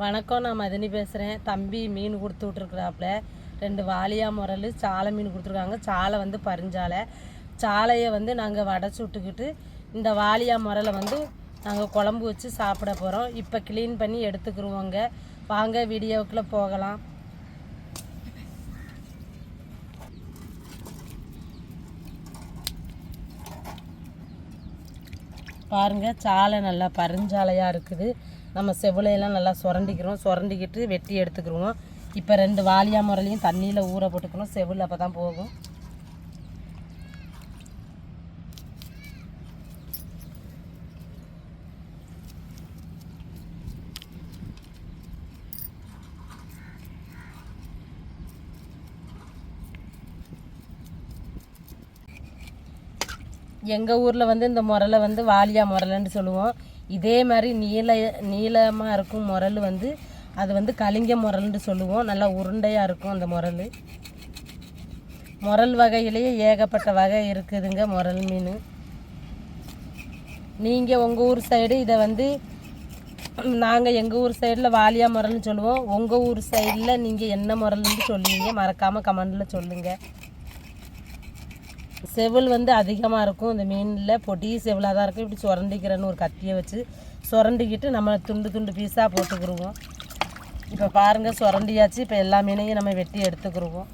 வணக்கம் நான் மதினி பேசுகிறேன் தம்பி மீன் கொடுத்து விட்ருக்குறாப்புல ரெண்டு வாலியா முரல் சாலை மீன் கொடுத்துருக்காங்க. சாலை வந்து பரிஞ்சாலை சாலையை வந்து நாங்கள் வடைச்சி விட்டுக்கிட்டு இந்த வாலியா முரலை வந்து நாங்கள் குழம்பு வச்சு சாப்பிட போகிறோம் இப்போ க்ளீன் பண்ணி எடுத்துக்கிருவோங்க வாங்க வீடியோவுக்குள்ளே போகலாம். பாருங்க சாலை நல்லா பரிஞ்சாலையாக இருக்குது. நம்ம செவிலையெல்லாம் நல்லா சுரண்டிக்கிறோம். சுரண்டிக்கிட்டு வெட்டி எடுத்துக்கிருவோம். இப்போ ரெண்டு வாலியா முறையிலையும் தண்ணியில் ஊற போட்டுக்கணும். செவில் அப்போ தான் போகும். எங்கள் ஊரில் வந்து இந்த முறையில் வந்து வாலியா முரலைன்னு சொல்லுவோம். இதே மாதிரி நீல நீளமாக இருக்கும் முரல் வந்து அது வந்து கலிங்க முரல்னு சொல்லுவோம். நல்லா உருண்டையாக இருக்கும் அந்த முரல். முரல் வகையிலேயே ஏகப்பட்ட வகை இருக்குதுங்க முரல் மீன். நீங்கள் உங்கள் ஊர் சைடு இதை வந்து நாங்கள் எங்கள் ஊர் சைடில் வாலியா முரல்னு சொல்லுவோம். உங்கள் ஊர் சைடில் நீங்கள் என்ன முரல்னு சொல்லுவீங்க மறக்காமல் கமெண்டில் சொல்லுங்கள் செவல் வந்து அதிகமாக இருக்கும். இந்த மீனில் பொடி செவிலாக தான் இருக்கும். இப்படி சுரண்டிக்கிறேன்னு ஒரு கத்தியை வச்சு சுரண்டிக்கிட்டு நம்ம துண்டு துண்டு பீஸாக போட்டுக்கிடுவோம் இப்போ பாருங்கள் சுரண்டியாச்சு. இப்போ எல்லா மீனையும் நம்ம வெட்டி எடுத்துக்கிடுவோம்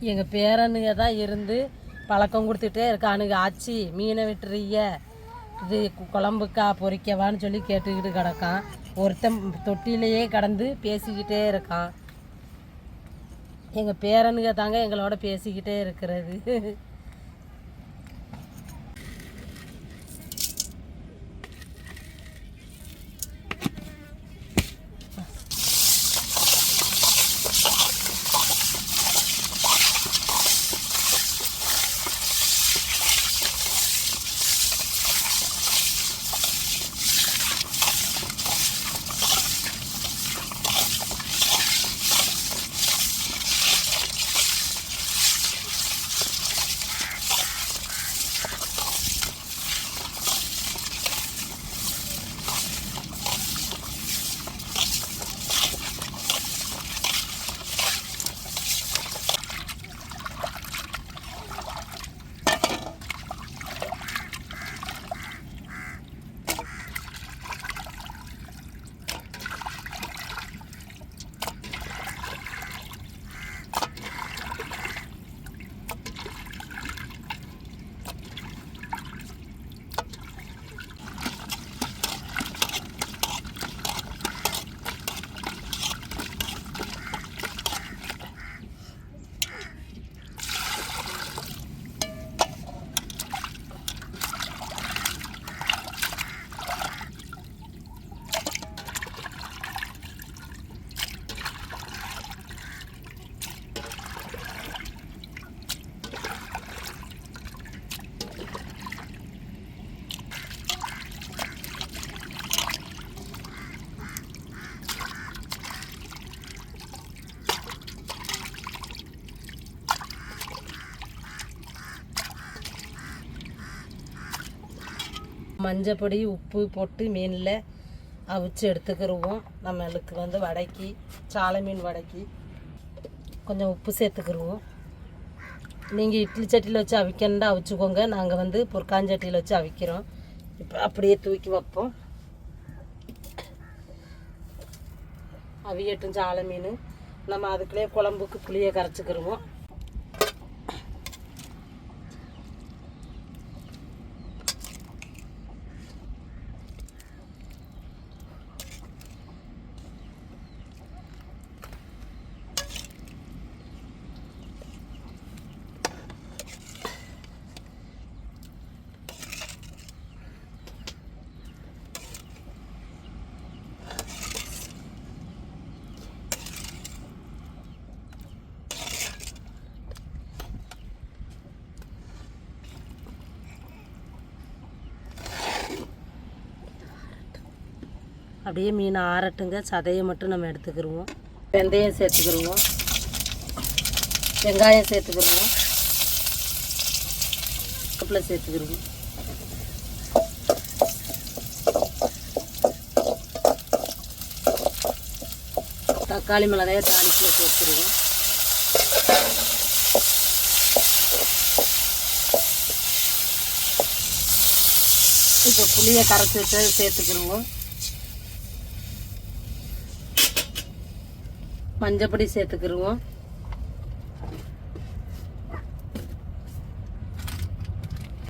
எங்கள் பேரனுங்க தான் இருந்து பழக்கம் கொடுத்துட்டே இருக்கானுங்க. ஆச்சி மீனை விட்டுறிய இது குழம்புக்கா பொறிக்கவான்னு சொல்லி கேட்டுக்கிட்டு கிடக்கான். ஒருத்தன் தொட்டிலேயே கடந்து பேசிக்கிட்டே இருக்கான். எங்கள் பேரனுங்க தாங்க எங்களோட பேசிக்கிட்டே இருக்கிறது. மஞ்சப்பொடி உப்பு போட்டு மீனில் அவிச்சு எடுத்துக்கிருவோம். நம்மளுக்கு வந்து வடைக்கு சாலை மீன் வடைக்கு கொஞ்சம் உப்பு சேர்த்துக்கிருவோம். நீங்கள் இட்லி சட்டியில் வச்சு அவிக்கணுண்டா அவிச்சுக்கோங்க. நாங்கள் வந்து பொற்காஞ்சட்டியில் வச்சு அவிக்கிறோம். இப்போ அப்படியே தூக்கி வைப்போம். அவியட்டும் சாலை மீன். நம்ம அதுக்குள்ளேயே குழம்புக்கு புளியை கரைச்சிக்கிருவோம். அப்படியே மீன் ஆறட்டுங்க. சதையை மட்டும் நம்ம எடுத்துக்கிடுவோம் வெந்தயம் சேர்த்துக்கிருவோம். வெங்காயம் சேர்த்துக்கிடுவோம் கப்பில் சேர்த்துக்கிடுவோம் தக்காளி மிளகாயை தாளிப்பில் சேர்த்துருவோம். இப்போ புளியை கரைச்சி வச்சு சேர்த்துக்கிடுவோம் மஞ்சப்பொடி சேர்த்துக்கிருவோம்.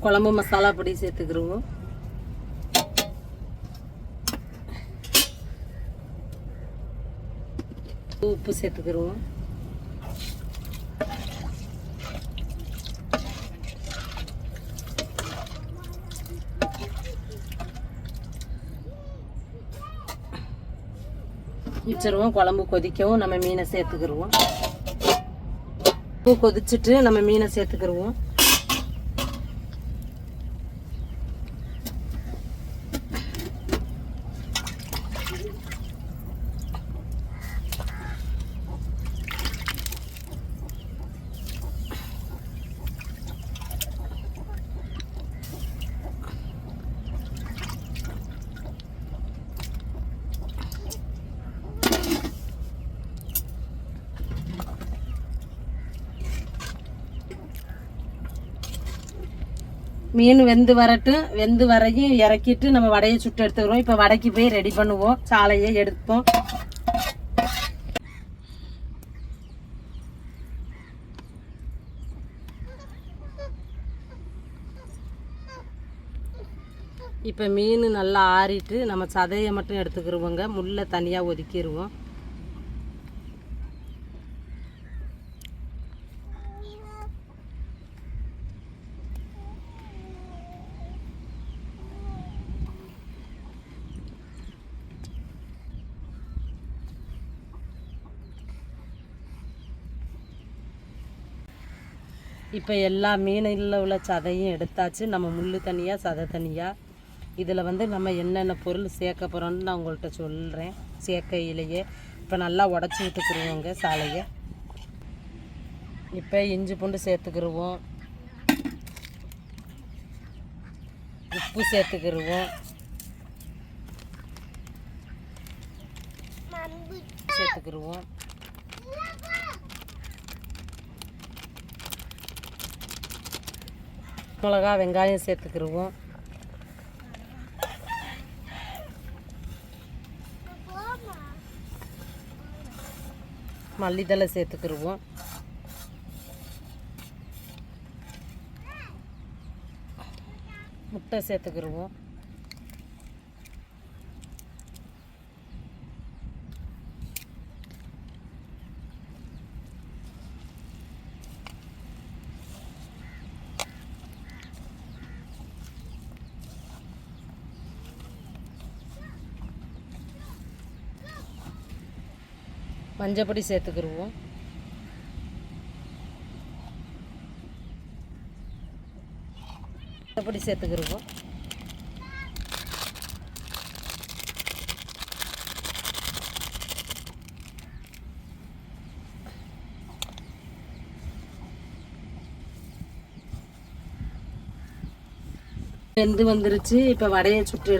குழம்பு மசாலா பொடி சேர்த்துக்கிருவோம். உப்பு சேர்த்துக்கிருவோம். வச்சிருவோம் குழம்பு கொதிக்கவும் நம்ம மீனை சேர்த்துக்கிடுவோம் பூ கொதிச்சுட்டு நம்ம மீனை சேர்த்துக்கிடுவோம் மீன் வெந்து வரட்டும். வெந்து வரையும் இறக்கிட்டு நம்ம வடையை சுட்டு எடுத்துக்கிறோம். இப்போ வடைக்கு போய் ரெடி பண்ணுவோம். சாலையை எடுப்போம். இப்போ மீன் நல்லா ஆறிட்டு நம்ம சதையை மட்டும் எடுத்துக்கிருவோங்க. முள்ளை தனியாக ஒதுக்கிடுவோம் இப்போ எல்லா மீனில் உள்ள சதையும் எடுத்தாச்சு. நம்ம முள் தனியாக சதை தனியாக இதில் வந்து நம்ம என்னென்ன பொருள் சேர்க்க போகிறோம்னு நான் உங்கள்கிட்ட சொல்கிறேன் சேர்க்கையிலேயே. இப்போ நல்லா உடச்சி விட்டுக்குருவோங்க சாலையை. இப்போ இஞ்சி பூண்டு சேர்த்துக்கிருவோம். உப்பு சேர்த்துக்கிருவோம். சேர்த்துக்கிருவோம். மிளகா வெங்காயம் சேர்த்துக்கிருவோம். மல்லித்தலை சேர்த்துக்கிருவோம். முட்டை சேர்த்துக்கிருவோம். மஞ்சப்பொடி சேர்த்துக்கிடுவோம் மஞ்சப்பொடி சேர்த்துக்கிருவோம். வெந்து வந்துருச்சு. இப்போ வடையை சுட்டு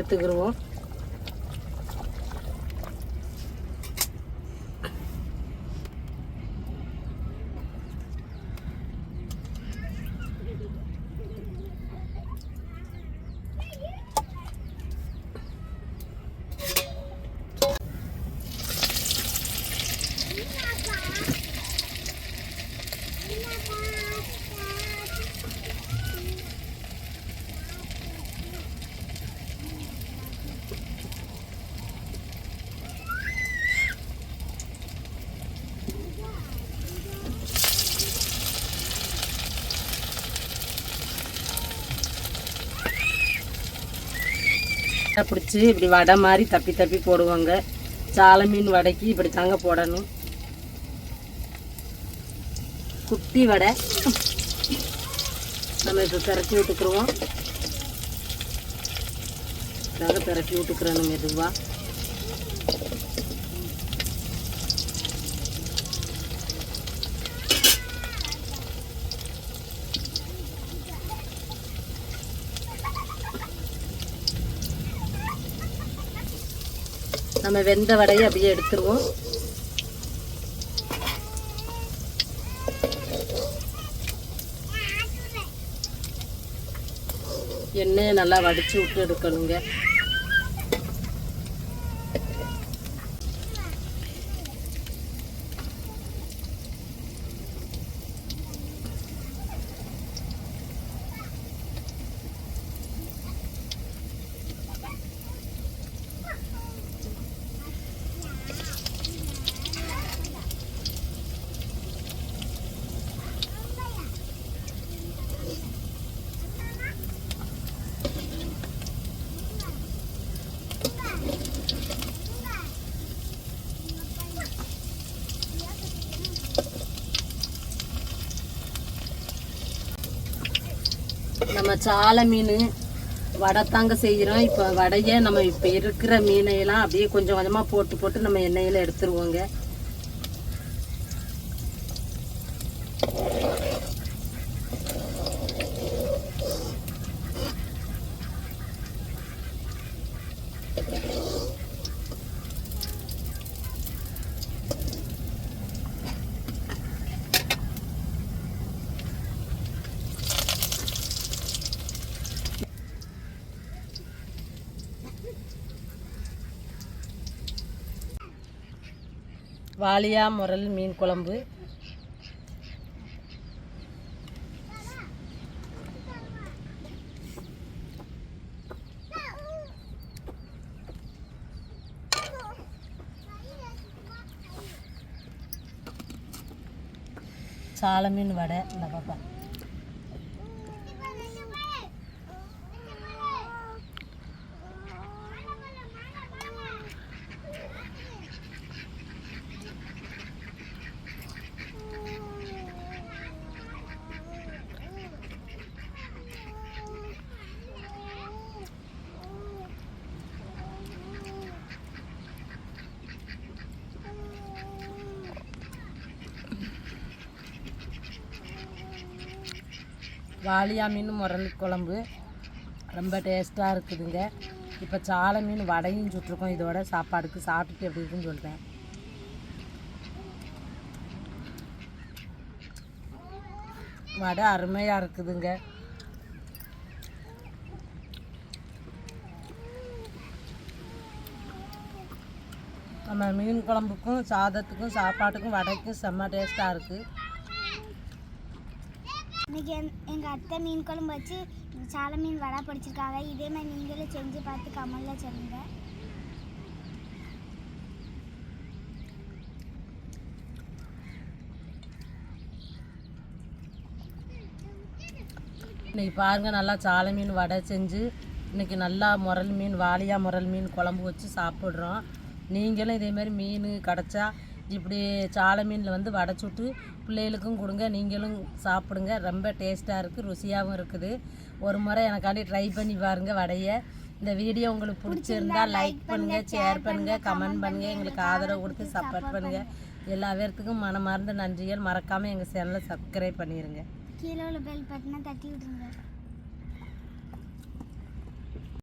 வடை பிடிச்சி இப்படி வடை மாதிரி தப்பி தப்பி போடுவாங்க. சாலை மீன் வடைக்கு இப்படி தாங்க போடணும். குட்டி வடை. நம்ம இப்போ திரட்டி விட்டுக்குருவோம். நாங்கள் திரட்டி விட்டுக்கிறோம் மெதுவாக நம்ம வெந்த வடையை அப்படியே எடுத்துருவோம். எண்ணெயை நல்லா வடிச்சு விட்டு எடுக்கணுங்க. சாலை மீன் வடை தாங்க செய்கிறோம். இப்போ வடையை நம்ம இப்போ இருக்கிற மீனையெல்லாம் அப்படியே கொஞ்சம் கொஞ்சமாக போட்டு போட்டு நம்ம எண்ணெயில் எடுத்துருவோங்க. வாலியா முரல் மீன் குழம்பு. சால மீன் வடை இந்த பாப்பா வாலியா மீன் முரளி குழம்பு. ரொம்ப டேஸ்ட்டாக இருக்குதுங்க. இப்போ சாலை மீன் வடையும் சுட்டிருக்கோம். இதோட சாப்பாடுக்கு சாப்பிட்டுட்டு எப்படி இருக்குன்னு சொல்கிறேன் வடை அருமையாக இருக்குதுங்க. நம்ம மீன் குழம்புக்கும் சாதத்துக்கும் சாப்பாட்டுக்கும் வடைக்கும் செம்ம டேஸ்ட்டாக இருக்குது இன்னைக்கு என் எங்கள் அத்தை மீன் குழம்பு வச்சு சாலை மீன் வடை பிடிச்சிருக்காங்க. இதே மாதிரி நீங்களும் செஞ்சு பார்த்து கமலில் சொல்லுங்க. இன்னைக்கு பாருங்க நல்லா சாலை மீன் வடை செஞ்சு இன்னைக்கு நல்லா முரல் மீன் வாளியா முரல் மீன் குழம்பு வச்சு சாப்பிட்றோம். நீங்களும் இதே மாதிரி மீன் கிடச்சா இப்படி சாலை மீனில் வந்து வடை சுட்டு பிள்ளைகளுக்கும் கொடுங்க நீங்களும் சாப்பிடுங்க. ரொம்ப டேஸ்ட்டாக இருக்குது ருசியாகவும் இருக்குது. ஒரு முறை எனக்காண்டி ட்ரை பண்ணி பாருங்க வடையை. இந்த வீடியோ உங்களுக்கு பிடிச்சிருந்தா லைக் பண்ணுங்க ஷேர் பண்ணுங்க கமெண்ட் பண்ணுங்க. எங்களுக்கு ஆதரவு கொடுத்து சப்போர்ட் பண்ணுங்க. எல்லா பேர்த்துக்கும் மனமார்ந்த நன்றிகள். மறக்காமல் எங்கள் சேனலை சப்ஸ்கிரைப் பண்ணிடுங்க கீழே உள்ள பெல் பட்டனை தட்டி விட்டுருங்க